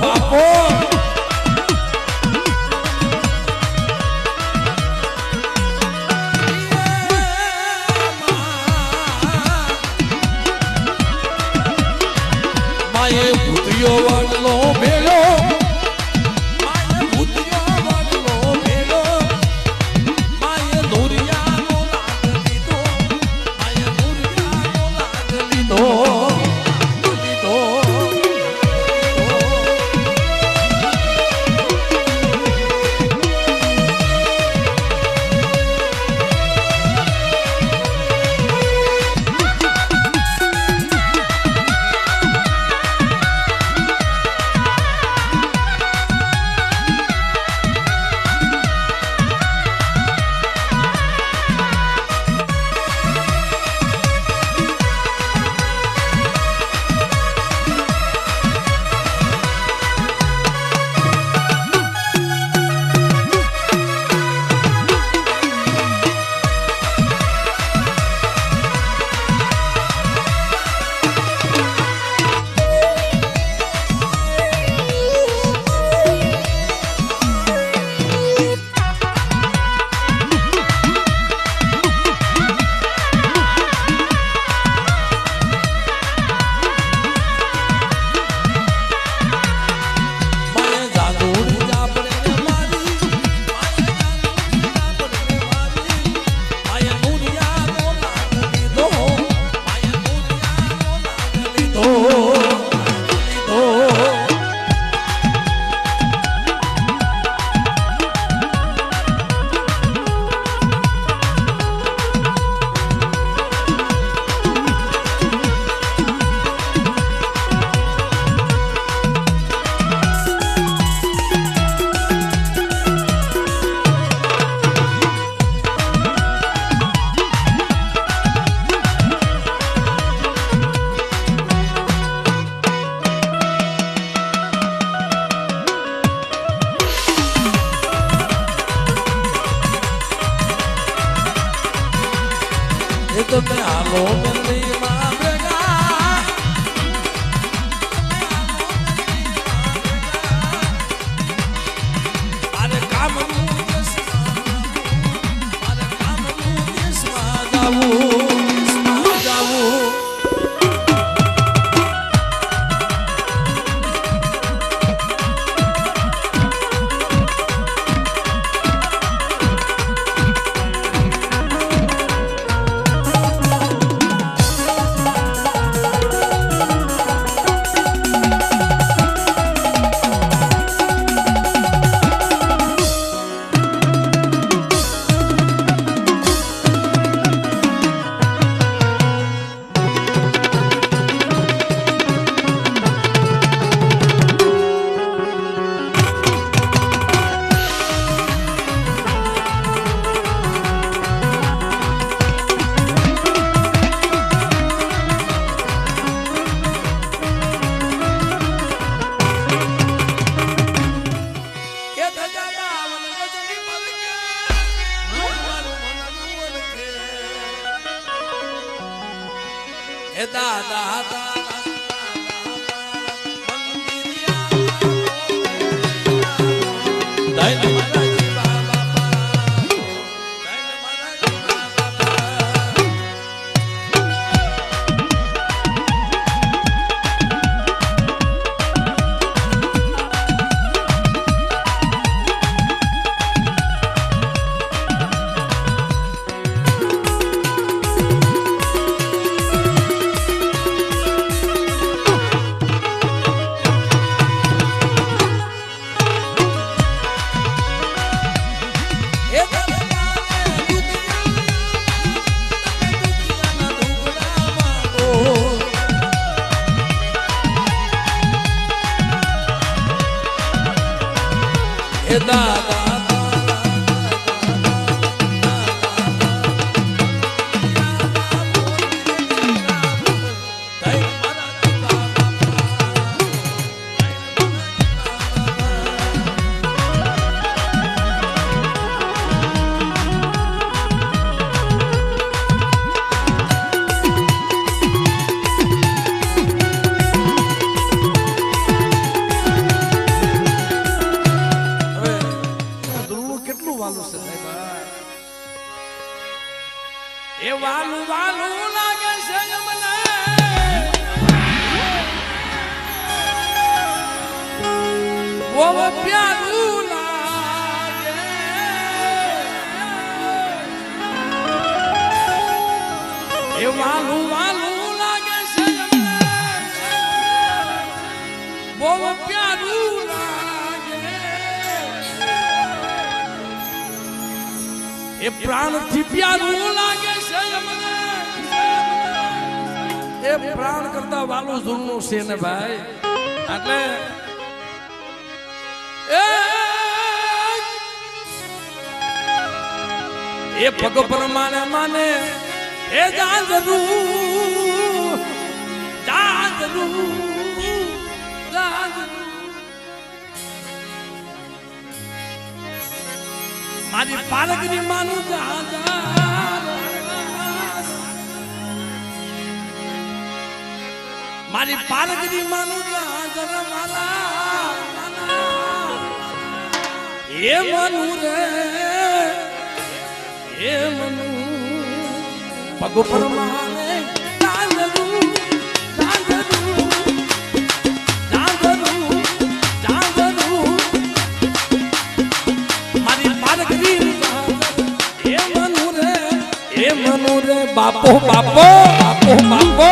બાપો વાલું છે ને ભાઈ? એટલે એ પગ પ્રમાણે માને, એ જાજરું જાજરું મારી પાલકની માનું જાજાર મારી પાલકની માનું માલા એ મનુ રે, એ મનુ. પગ પરમાને જાજરું જાજરું જાજરું જાજરું મારી પારગરી એ મનુ રે, એ મનુ રે. બાપો બાપો બાપો બાપો.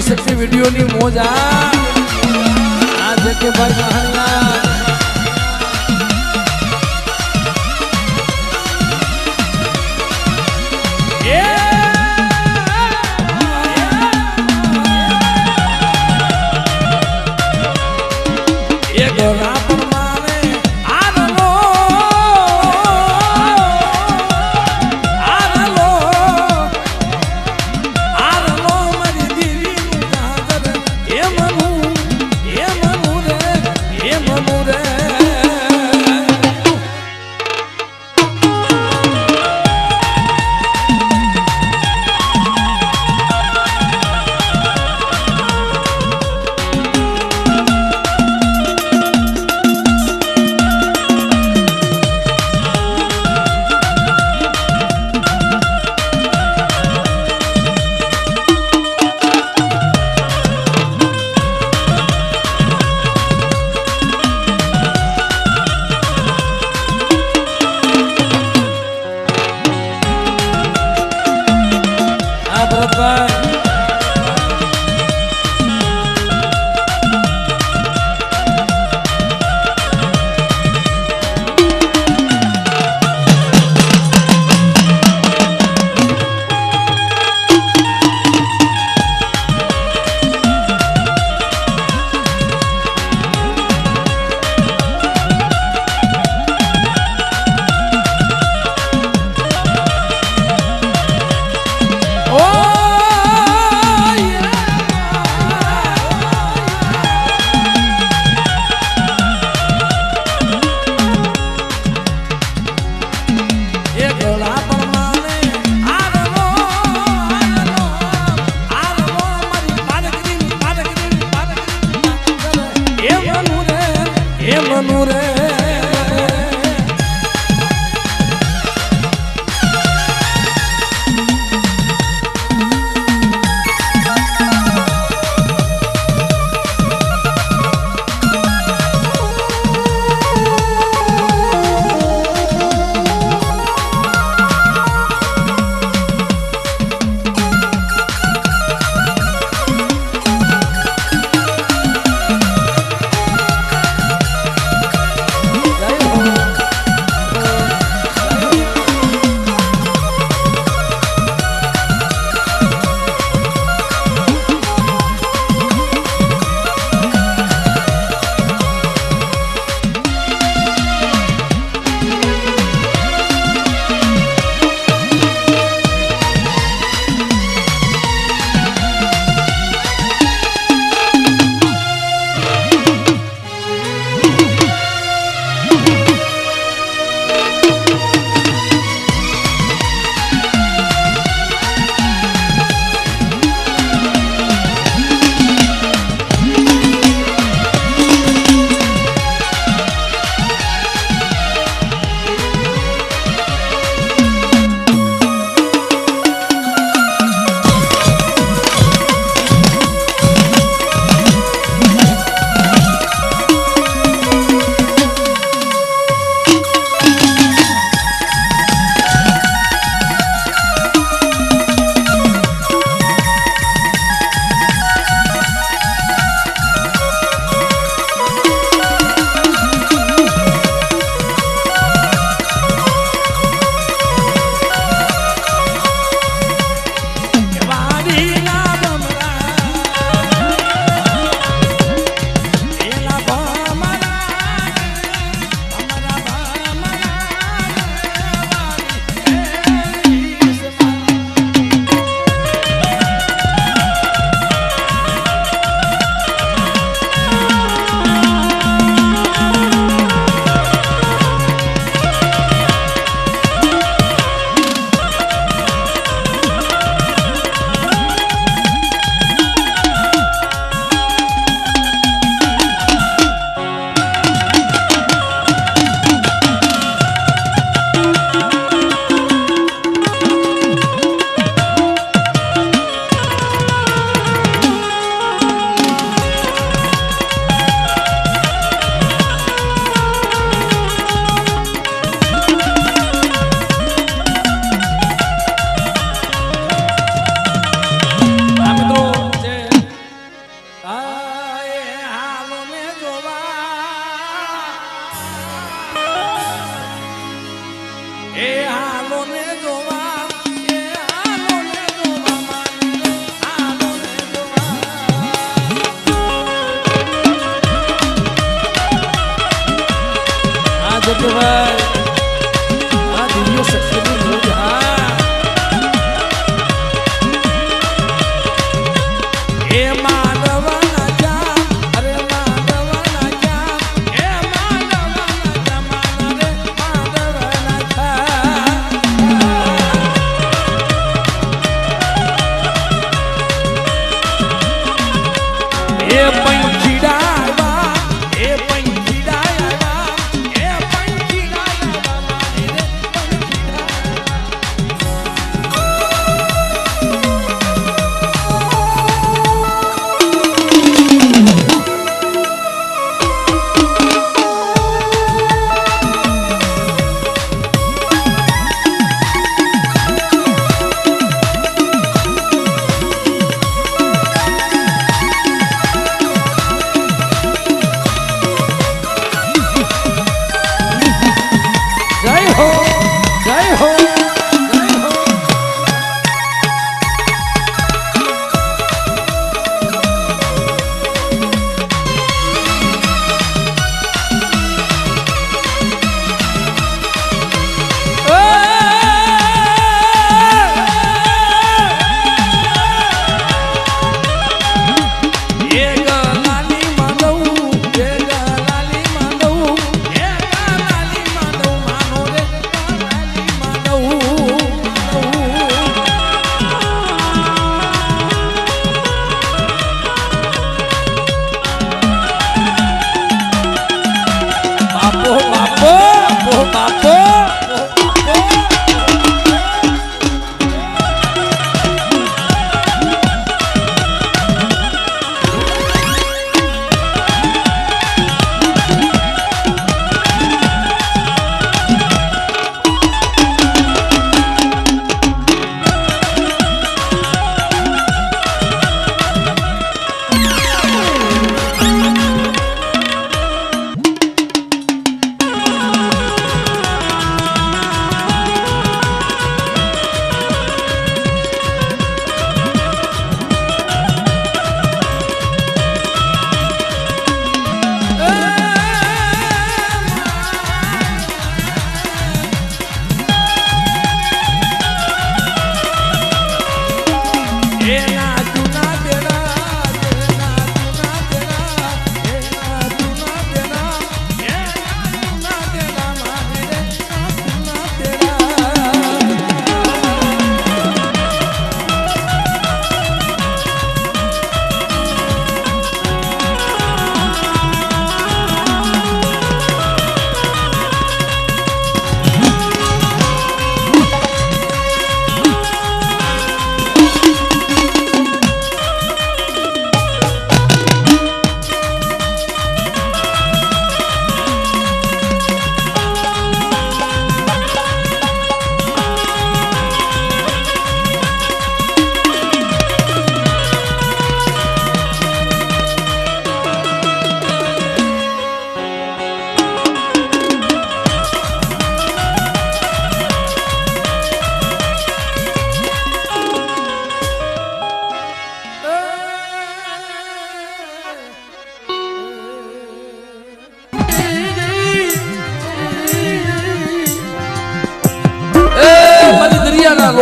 શક્તિ વિડીયોની મોજ આ આ જગ્યાભાઈ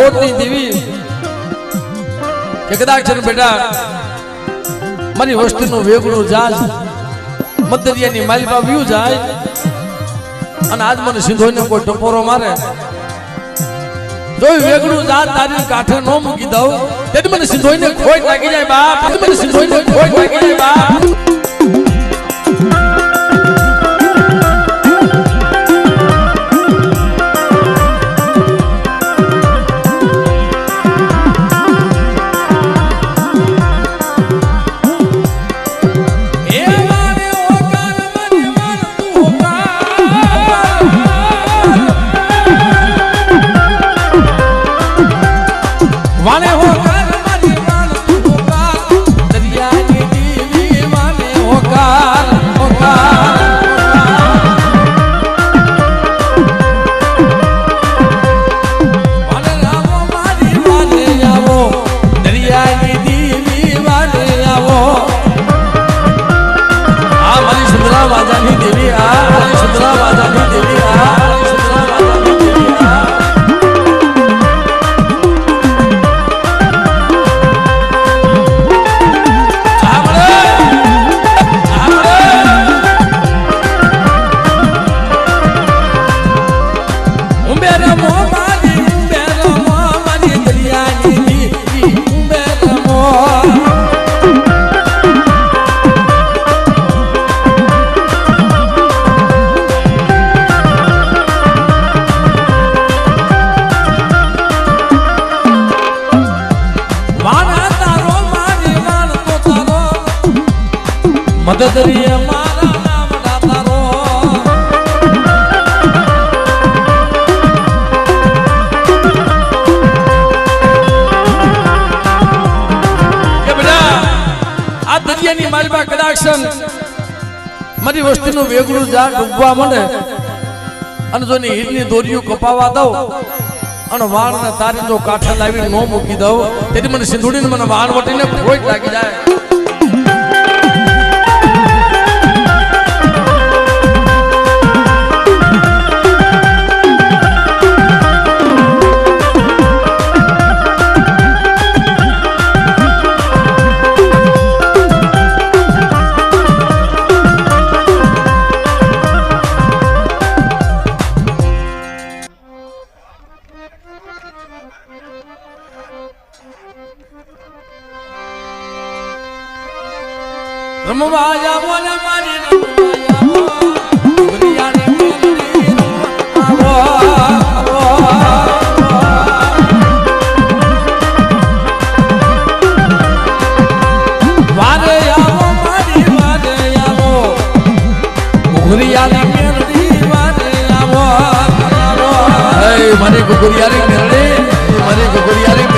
કોટની દેવી. કે બેટા, મારી વસ્તીનું વેગળું જાજ મદરિયાની માલિપા વ્યુ જાય અને આજ મને સિંધોઈને કોઈ ટપોરો મારે. જોઈ વેગણું જાત તારી કાંઠે નો મૂકી દઉં તેથી મને સિંધોઈને ખોટ લાગી જાય બાપ. મને સિંધોઈને ખોટ લાગી જાય બાપ. વસ્તીનું વેગળું ઝાડ ડૂબવા માંડે અને જો એની હીરની દોરીઓ કપાવા દઉં અને વાળને તારી જો કાંઠે લાવી નો મૂકી દઉં, તેથી મને સિંધુડીને મને વાળ વટીને ખોટ લાગી જાય. મારી ગગરિયાની